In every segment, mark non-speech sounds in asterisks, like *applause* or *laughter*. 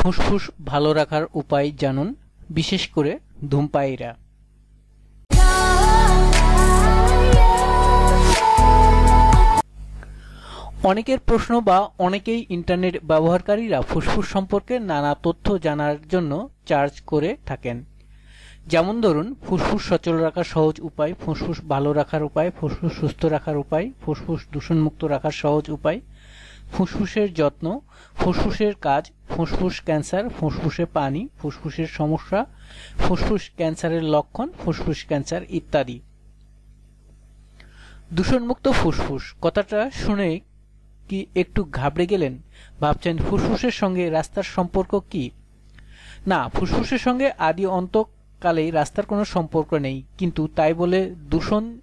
ফুসফুস ভালো রাখার উপায় জানুন, বিশেষ করে ধূমপায়ীরা। অনেকের প্রশ্ন বা অনেকেই ইন্টারনেট ব্যবহারকারীরা ফুসফুস সম্পর্কে নানা তথ্য জানার জন্য চার্জ করে থাকেন। যেমন ধরুন, ফুসফুস সচল রাখার সহজ উপায়, ফুসফুস ভালো রাখার উপায়, ফুসফুস সুস্থ রাখার উপায়, ফুসফুস দূষণমুক্ত রাখার সহজ উপায়। ফুসফুসের যত্ন, ফুসফুসের কাজ, ফুসফুস ক্যান্সার, ফুসফুসে পানি, ফুসফুসের সমস্যা, ফুসফুস ক্যান্সারের লক্ষণ, ফুসফুস ক্যান্সার ইত্যাদি। দূষণমুক্ত ফুসফুস। কথাটা শুনে কি একটু ঘাবড়ে গেলেন? ভাবছেন, ফুসফুসের সঙ্গে রাস্তার সম্পর্ক কি? না, ফুসফুসের সঙ্গে আদি অন্তকালেই রাস্তার কোনো সম্পর্ক নেই। কিন্তু তাই বলে দূষণ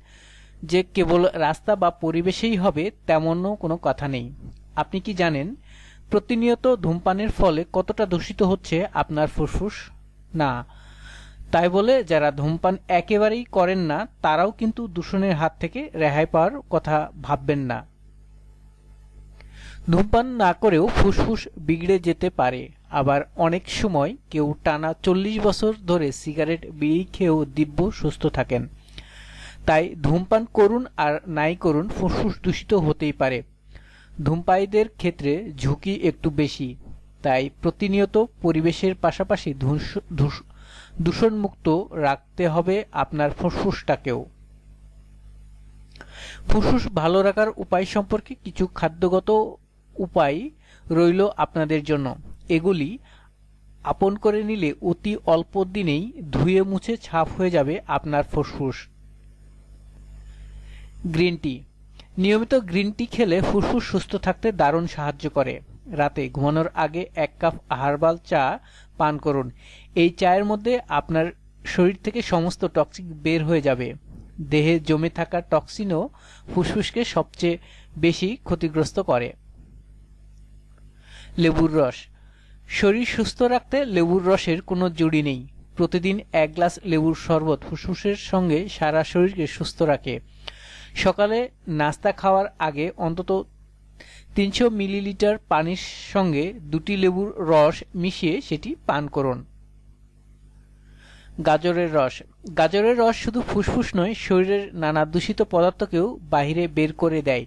যে কেবল রাস্তা বা পরিবেশেই হবে, তেমনও কোনো কথা নেই। আপনি কি জানেন প্রতিনিয়ত ধূমপানের ফলে কতটা দূষিত হচ্ছে আপনার ফুসফুস? না। তাই বলে যারা ধূমপান একেবারেই করেন না, তারাও কিন্তু দূষণের হাত থেকে রেহাই পাওয়ার কথা ভাববেন না। ধূমপান না করেও ফুসফুস বিগড়ে যেতে পারে। আবার অনেক সময় কেউ টানা চল্লিশ বছর ধরে সিগারেট, বিড়ি খেয়েও দিব্য সুস্থ থাকেন। তাই ধূমপান করুন আর নাই করুন ফুসফুস দূষিত হতেই পারে। ধূমপায়ীদের ক্ষেত্রে ঝুঁকি একটু বেশি, তাই প্রতিনিয়ত পরিবেশের পাশাপাশি দূষণমুক্ত রাখতে হবে আপনার ফুসফুসটাকেও। ফুসফুস ভালো রাখার উপায় সম্পর্কে কিছু খাদ্যগত উপায় রইল আপনাদের জন্য। এগুলি আপন করে নিলে অতি অল্প দিনেই ধুয়ে মুছে ছাপ হয়ে যাবে আপনার ফুসফুস। গ্রিন টি নিয়মিত গ্রিন টি খেলে ফুসফুস সুস্থ থাকতে দারুণ সাহায্য করে। রাতে ঘুমানোর আগে এক কাপ হার্বাল চা পান করুন। এই চায়ের মধ্যে আপনার শরীর থেকে সমস্ত টক্সিক বের হয়ে যাবে। দেহে জমে থাকা টক্সিনও ফুসফুসকে সবচেয়ে বেশি ক্ষতিগ্রস্ত করে। লেবুর রস। শরীর সুস্থ রাখতে লেবুর রসের কোনো জুড়ি নেই। প্রতিদিন এক গ্লাস লেবুর শরবত ফুসফুসের সঙ্গে সারা শরীরকে সুস্থ রাখে। সকালে নাস্তা খাওয়ার আগে অন্তত তিনশো মিলিলিটার পানির সঙ্গে দুটি লেবুর রস মিশিয়ে সেটি পান করুন। গাজরের রস। গাজরের রস শুধু ফুসফুস নয়, শরীরের নানা দূষিত পদার্থকেও বাহিরে বের করে দেয়।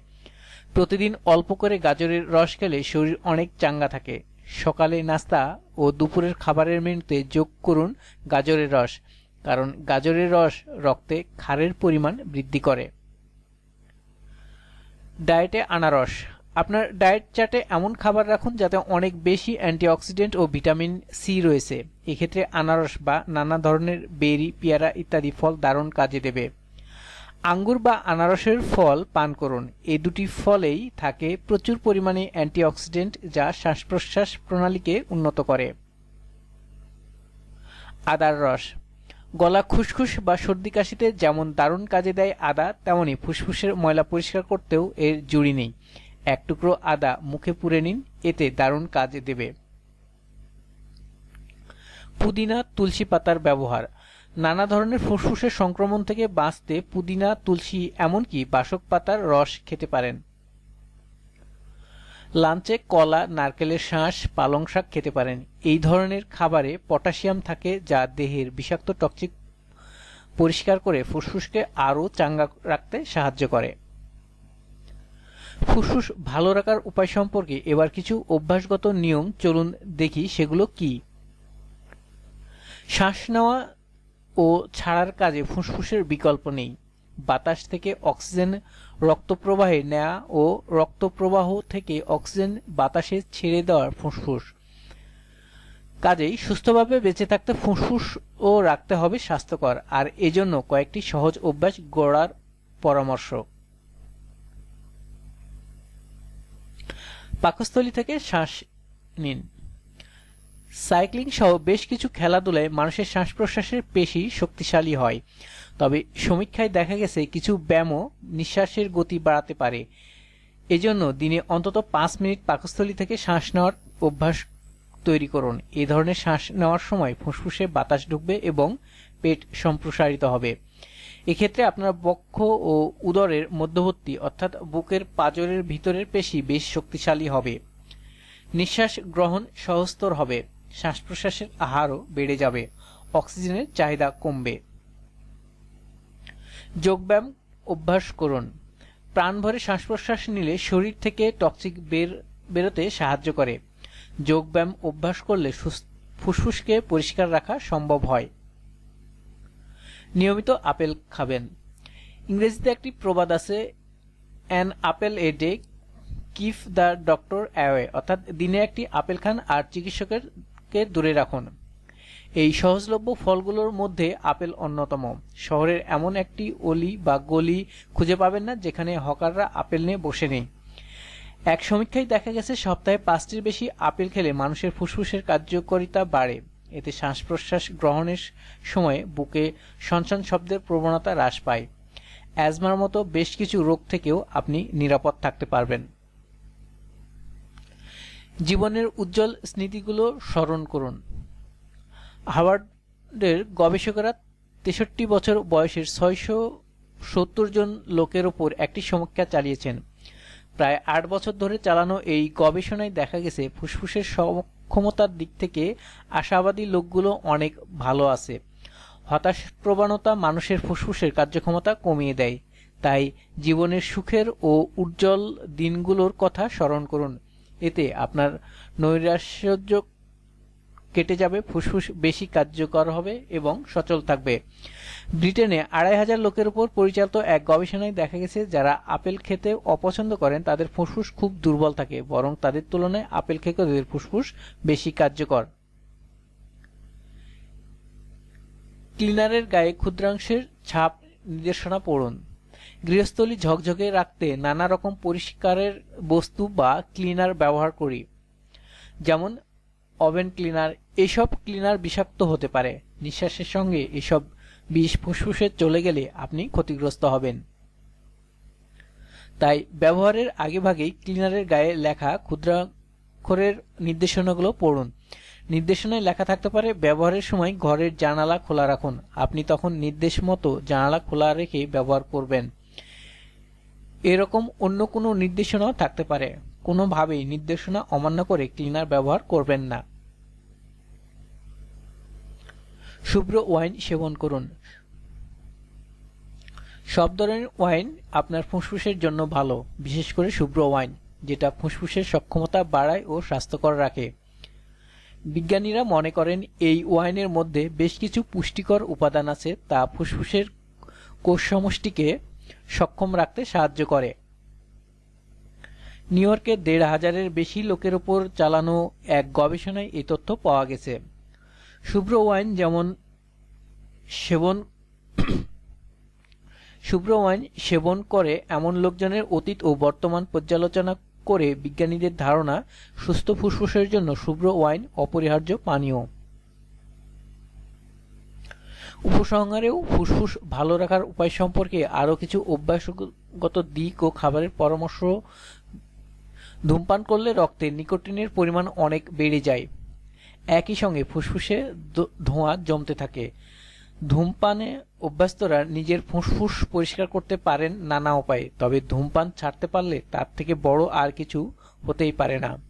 প্রতিদিন অল্প করে গাজরের রস খেলে শরীর অনেক চাঙ্গা থাকে। সকালে নাস্তা ও দুপুরের খাবারের মেনুতে যোগ করুন গাজরের রস, কারণ গাজরের রস রক্তে ক্ষারের পরিমাণ বৃদ্ধি করে। ডায়েটে আনারস। আপনার ডায়েট চার্টে এমন খাবার রাখুন যাতে অনেক বেশি অ্যান্টিঅক্সিডেন্ট ও ভিটামিন সি রয়েছে। এক্ষেত্রে আনারস বা নানা ধরনের বেরি, পেয়ারা ইত্যাদি ফল দারুণ কাজে দেবে। আঙ্গুর বা আনারসের ফল পান করুন। এই দুটি ফলেই থাকে প্রচুর পরিমাণে অ্যান্টিঅক্সিডেন্ট যা শ্বাস প্রশ্বাস প্রণালীকে উন্নত করে। আদার রস। গলা খুসখুস বা সর্দি কাশিতে যেমন দারুণ কাজে দেয় আদা, তেমনি ফুসফুসের ময়লা পরিষ্কার করতেও এর জুড়ি নেই। এক টুকরো আদা মুখে পুরে নিন, এতে দারুণ কাজ দেবে। পুদিনা তুলসী পাতার ব্যবহার। নানা ধরনের ফুসফুসের সংক্রমণ থেকে বাঁচতে পুদিনা, তুলসী, এমনকি বাসক পাতার রস খেতে পারেন। লাঞ্চে কলা, নারকেলের শাঁস, পালং শাক খেতে পারেন। এই ধরনের খাবারে পটাশিয়াম থাকে যা দেহের বিষাক্ত টক্সিক পরিষ্কার করে ফুসফুসকে আরও চাঙ্গা রাখতে সাহায্য করে। ফুসফুস ভালো রাখার উপায় সম্পর্কে এবার কিছু অভ্যাসগত নিয়ম চলুন দেখি সেগুলো কি। শ্বাস নেওয়া ও ছাড়ার কাজে ফুসফুসের বিকল্প নেই। বাতাস থেকে অক্সিজেন রক্তপ্রবাহে নেয়া ও রক্তপ্রবাহ থেকে অক্সিজেন বাতাসে ছেড়ে দেওয়ার ফুসফুস। কাজেই সুস্থভাবে বেঁচে থাকতে ফুসফুস ও রাখতে হবে স্বাস্থ্যকর। আর এজন্য কয়েকটি সহজ অভ্যাস গড়ার পরামর্শ। পাকস্থলী থেকে শ্বাস নিন। সাইক্লিং সহ বেশ কিছু খেলাধুলায় মানুষের শ্বাস প্রশ্বাসের পেশি শক্তিশালী হয়। তবে সমীক্ষায় দেখা গেছে কিছু ব্যায়ামও নিঃশ্বাসের গতি বাড়াতে পারে। এজন্য দিনে অন্তত পাঁচ মিনিট পাকস্থলী থেকে শ্বাস নেওয়ার অভ্যাস তৈরি করুন। এ ধরনের শ্বাস নেওয়ার সময় ফুসফুসে বাতাস ঢুকবে এবং পেট সম্প্রসারিত হবে। এক্ষেত্রে আপনার বক্ষ ও উদরের মধ্যবর্তী অর্থাৎ বুকের পাজরের ভিতরের পেশি বেশ শক্তিশালী হবে। নিঃশ্বাস গ্রহণ সহস্তর হবে। শ্বাস প্রশ্বাসের আহারও বেড়ে যাবে। অক্সিজেনের চাহিদা কমবে। যোগব্যায়াম অভ্যাস করুন। প্রাণ ভরে শ্বাস প্রশ্বাস নিলে শরীর থেকে টক্সিক বের, বেরোতে সাহায্য করে। যোগব্যায়াম অভ্যাস করলে ফুসফুসকে পরিষ্কার রাখা সম্ভব হয়। নিয়মিত আপেল খাবেন। ইংরেজিতে একটি প্রবাদ আছে an apple a day keeps the doctor away অর্থাৎ দিনে একটি আপেল খান আর চিকিৎসকের দূরে রাখুন? এই সহজলভ্য ফলগুলোর মধ্যে আপেল অন্যতম। শহরের এমন একটি অলি বা গলি খুঁজে পাবেন না, যেখানে হকাররা আপেল নিয়ে বসে নেই। এক সমীক্ষায় দেখা গেছে, সপ্তাহে পাঁচটির বেশি আপেল খেলে মানুষের ফুসফুসের কার্যকারিতা বাড়ে। এতে শ্বাস প্রশ্বাস গ্রহণের সময় বুকে সনসন শব্দের প্রবণতা হ্রাস পায়। অ্যাজমার মতো বেশ কিছু রোগ থেকেও আপনি নিরাপদ থাকতে পারবেন। জীবনের উজ্জ্বল স্মৃতিগুলো স্মরণ করুন। হাওয়ার্ডের গবেষকেরা তেষট্টি বছর বয়সের ছয়শো সত্তর জন লোকের ওপর একটি সমীক্ষা চালিয়েছেন। প্রায় আট বছর ধরে চালানো এই গবেষণায় দেখা গেছে, ফুসফুসের সক্ষমতার দিক থেকে আশাবাদী লোকগুলো অনেক ভালো আছে। হতাশ প্রবণতা মানুষের ফুসফুসের কার্যক্ষমতা কমিয়ে দেয়। তাই জীবনের সুখের ও উজ্জ্বল দিনগুলোর কথা স্মরণ করুন। এতে আপনার নৈরাশ্য কেটে যাবে, ফুসফুস বেশি কার্যকর হবে এবং সচল থাকবে। ব্রিটেনে আড়াই হাজার লোকের উপর পরিচালিত এক গবেষণায় দেখা গেছে, যারা আপেল খেতে অপছন্দ করেন, তাদের ফুসফুস খুব দুর্বল থাকে, বরং তাদের তুলনায় আপেল খেতে তাদের ফুসফুস বেশি কার্যকর। ক্লিনারের গায়ে ক্ষুদ্রাংশের ছাপ নির্দেশনা পড়ুন। গৃহস্থলী ঝকঝকে রাখতে নানা রকম পরিষ্কারের বস্তু বা ক্লিনার ব্যবহার করি। যেমন, ওভেন ক্লিনার। এসব ক্লিনার বিষাক্ত হতে পারে। নিঃশ্বাসের সঙ্গে এসব বিষ ফুসফুসে চলে গেলে আপনি ক্ষতিগ্রস্ত হবেন। তাই ব্যবহারের আগেভাগেই ক্লিনারের গায়ে লেখা ক্ষুদ্রাক্ষরের নির্দেশনাগুলো পড়ুন। নির্দেশনায় লেখা থাকতে পারে, ব্যবহারের সময় ঘরের জানালা খোলা রাখুন। আপনি তখন নির্দেশ মতো জানালা খোলা রেখে ব্যবহার করবেন। এরকম অন্য কোনো নির্দেশনাও থাকতে পারে। কোনোভাবেই নির্দেশনা অমান্য করে ক্লিনার ব্যবহার করবেন না। শুভ্র ওয়াইন সেবন করুন। সব ধরনের ওয়াইন আপনার ফুসফুসের জন্য ভালো, বিশেষ করে শুভ্র ওয়াইন, যেটা ফুসফুসের সক্ষমতা বাড়ায় ও স্বাস্থ্যকর রাখে। বিজ্ঞানীরা মনে করেন এই ওয়াইনের মধ্যে বেশ কিছু পুষ্টিকর উপাদান আছে, তা ফুসফুসের কোষ সমষ্টিকে সক্ষম রাখতে সাহায্য করে। নিউ ইয়র্কে দেড় হাজারের বেশি লোকের ওপর চালানো এক গবেষণায় এই তথ্য পাওয়া গেছে। শুভ্র ওয়াইন যেমন সেবন *coughs* শুভ্র ওয়াইন সেবন করে এমন লোকজনের অতীত ও বর্তমান পর্যালোচনা করে বিজ্ঞানীদের ধারণা, সুস্থ ফুসফুসের জন্য শুভ্র ওয়াইন অপরিহার্য পানীয়। উপসংহারেও ফুসফুস ভালো রাখার উপায় সম্পর্কে আরও কিছু অভ্যাসগত দিক ও খাবারের পরামর্শ ধূমপান করলে রক্তে নিকোটিনের পরিমাণ অনেক বেড়ে যায়। একই সঙ্গে ফুসফুসে ধোঁয়া জমতে থাকে। ধূমপানে অভ্যস্তরা নিজের ফুসফুস পরিষ্কার করতে পারেন নানা উপায়ে, তবে ধূমপান ছাড়তে পারলে তার থেকে বড় আর কিছু হতেই পারে না।